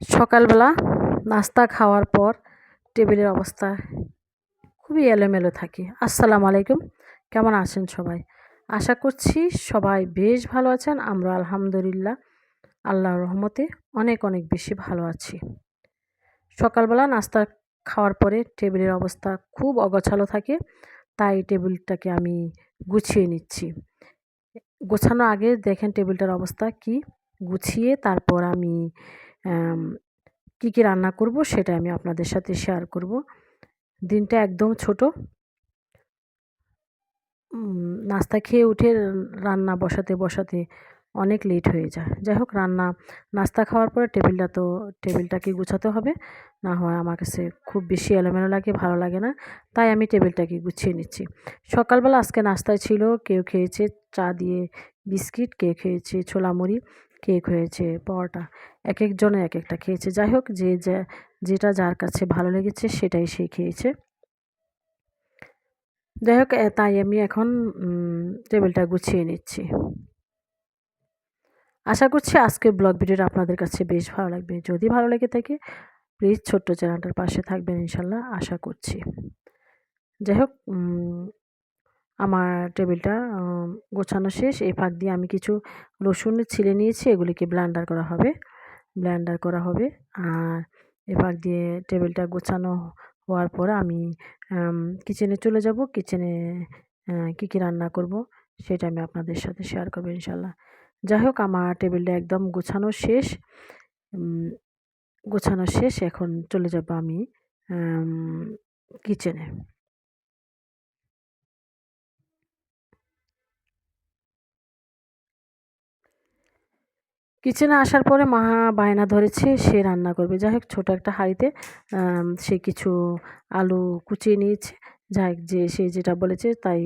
সকালবেলা নাস্তা খাওয়ার পর টেবিলের অবস্থা খুবই এলোমেলো থাকে। আসসালামু আলাইকুম। কেমন আছেন সবাই? আশা করছি সবাই বেশ ভালো আছেন। আমরা আলহামদুলিল্লাহ আল্লাহর রহমতে অনেক অনেক বেশি ভালো আছি। সকালবেলা নাস্তা খাওয়ার পরে টেবিলের অবস্থা খুব অগোছালো থাকে, তাই টেবিলটাকে আমি গুছিয়ে নিচ্ছি। গোছানো আগে দেখেন টেবিলটার অবস্থা কি? গুছিয়ে তারপর আমি কী কী রান্না করব সেটা আমি আপনাদের সাথে শেয়ার করব। দিনটা একদম ছোট। নাস্তা খেয়ে উঠে রান্না বসাতে বসাতে অনেক লেট হয়ে যায়। যাই হোক, রান্না, নাস্তা খাওয়ার পরে টেবিলটা তো, টেবিলটাকে গুছাতে হবে। না হয় আমার কাছে খুব বেশি এলোমেলো লাগে, ভালো লাগে না। তাই আমি টেবিলটাকে গুছিয়ে নিচ্ছি। সকালবেলা আজকে নাস্তায় ছিল, কেউ খেয়েছে চা দিয়ে বিস্কিট, কেউ খেয়েছে ছোলা মুড়ি কেক হয়েছে, পরোটা এক একজনে এক একটা খেয়েছে। যাই হোক, যে যা, যেটা যার কাছে ভালো লেগেছে সেটাই সে খেয়েছে। যাই হোক তাই আমি এখন টেবিলটা গুছিয়ে নিচ্ছি। আশা করছি আজকে ব্লগ ভিডিওটা আপনাদের কাছে বেশ ভালো লাগবে। যদি ভালো লেগে থাকে, প্লিজ ছোট্ট চ্যানেলটার পাশে থাকবেন ইনশাল্লাহ, আশা করছি। যাই হোক আমার টেবিলটা গোছানো শেষ। এই ফাঁক দিয়ে আমি কিছু রসুন ছিলে নিয়েছি, এগুলিকে ব্লান্ডার করা হবে, ব্লেন্ডার করা হবে। আর এ ফাঁক দিয়ে টেবিলটা গোছানো হওয়ার পর আমি কিচেনে চলে যাব। কিচেনে কী কী রান্না করব সেটা আমি আপনাদের সাথে শেয়ার করব ইনশাল্লাহ যাই হোক, আমার টেবিলটা একদম গোছানো শেষ। গোছানো শেষ। এখন চলে যাব আমি কিচেনে কিচেনে আসার পরে মা বায়না ধরেছে, সে রান্না করবে। যাই হোক, ছোটো একটা হাঁড়িতে সে কিছু আলু কুচিয়ে নিয়েছে। যাই হোক, যে সে যেটা বলেছে তাই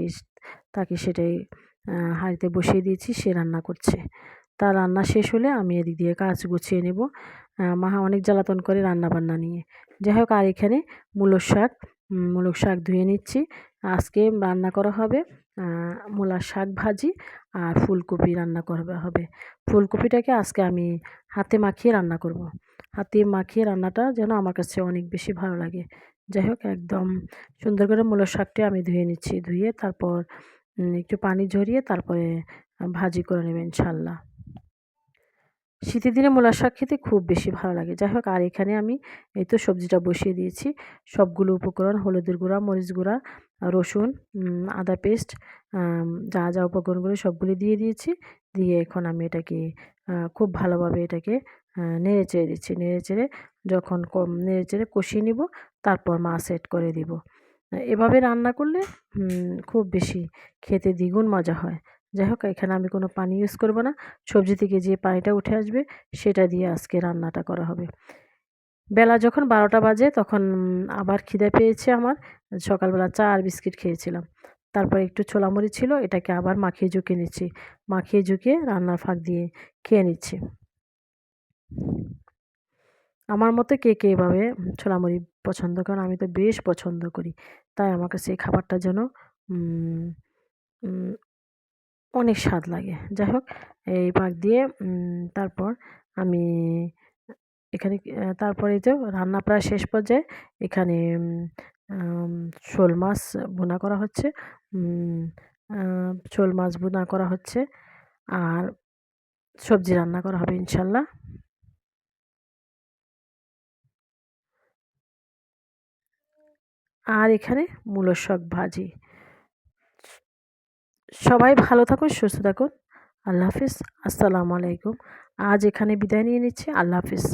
তাকে সেটাই হাঁড়িতে বসিয়ে দিয়েছি, সে রান্না করছে। তার রান্না শেষ হলে আমি এদিক দিয়ে কাজ গুছিয়ে নেব। মাহা অনেক জ্বালাতন করে রান্না বান্না নিয়ে। যাই হোক, আর এখানে মূলর শাক মূলর শাক ধুয়ে নিচ্ছি। আজকে রান্না করা হবে মূলার শাক ভাজি আর ফুলকপি রান্না করবে হবে। ফুলকপিটাকে আজকে আমি হাতে মাখিয়ে রান্না করব। হাতে মাখিয়ে রান্নাটা যেন আমার কাছে অনেক বেশি ভালো লাগে। যাই হোক, একদম সুন্দর করে মূলার শাকটি আমি ধুয়ে নিচ্ছি, ধুয়ে তারপর একটু পানি ঝরিয়ে তারপরে ভাজি করে নেবেন ইনশাল্লাহ। শীতের দিনে মূলার শাক খেতে খুব বেশি ভালো লাগে। যাই হোক, আর এখানে আমি এই তো সবজিটা বসিয়ে দিয়েছি। সবগুলো উপকরণ, হলুদের গুঁড়া, মরিচ গুঁড়া, রসুন আদা পেস্ট যা যা উপকরণগুলো সবগুলি দিয়ে দিয়েছি। দিয়ে এখন আমি এটাকে খুব ভালোভাবে এটাকে নেড়ে চেড়ে দিচ্ছি। নেড়ে চেড়ে যখন কম, নেড়ে চেড়ে কষিয়ে নিব, তারপর মাছ সেট করে দিব। এভাবে রান্না করলে খুব বেশি খেতে দ্বিগুণ মজা হয়। যাই হোক, এখানে আমি কোনো পানি ইউজ করব না। সবজি থেকে যে পানিটা উঠে আসবে, সেটা দিয়ে আজকে রান্নাটা করা হবে। বেলা যখন বারোটা বাজে, তখন আবার খিদে পেয়েছে আমার। সকালবেলা চা আর বিস্কিট খেয়েছিলাম। তারপর একটু ছোলামুড়ি ছিল, এটাকে আবার মাখিয়ে ঝুঁকে নিচ্ছি। মাখিয়ে ঝুঁকিয়ে রান্নার ফাঁক দিয়ে খেয়ে নিচ্ছি। আমার মতো কে কে এভাবে ছোলামুড়ি পছন্দ করেন, আমি তো বেশ পছন্দ করি। তাই আমার কাছে এই খাবারটা যেন অনেক স্বাদ লাগে। যাই হোক এই পাক দিয়ে তারপর আমি এখানে তারপরে যে রান্না প্রায় শেষ পর্যায়ে এখানে শোল মাছ বোনা করা হচ্ছে। শোল মাছ বোনা করা হচ্ছে। আর সবজি রান্না করা হবে ইনশাল্লাহ। আর এখানে মূলো শাক ভাজি। সবাই ভালো থাকুন, সুস্থ থাকুন। আল্লাহ হাফিজ। আসসালামু আলাইকুম। আজ এখানে বিদায় নিয়ে নিচ্ছি। আল্লাহ হাফিজ।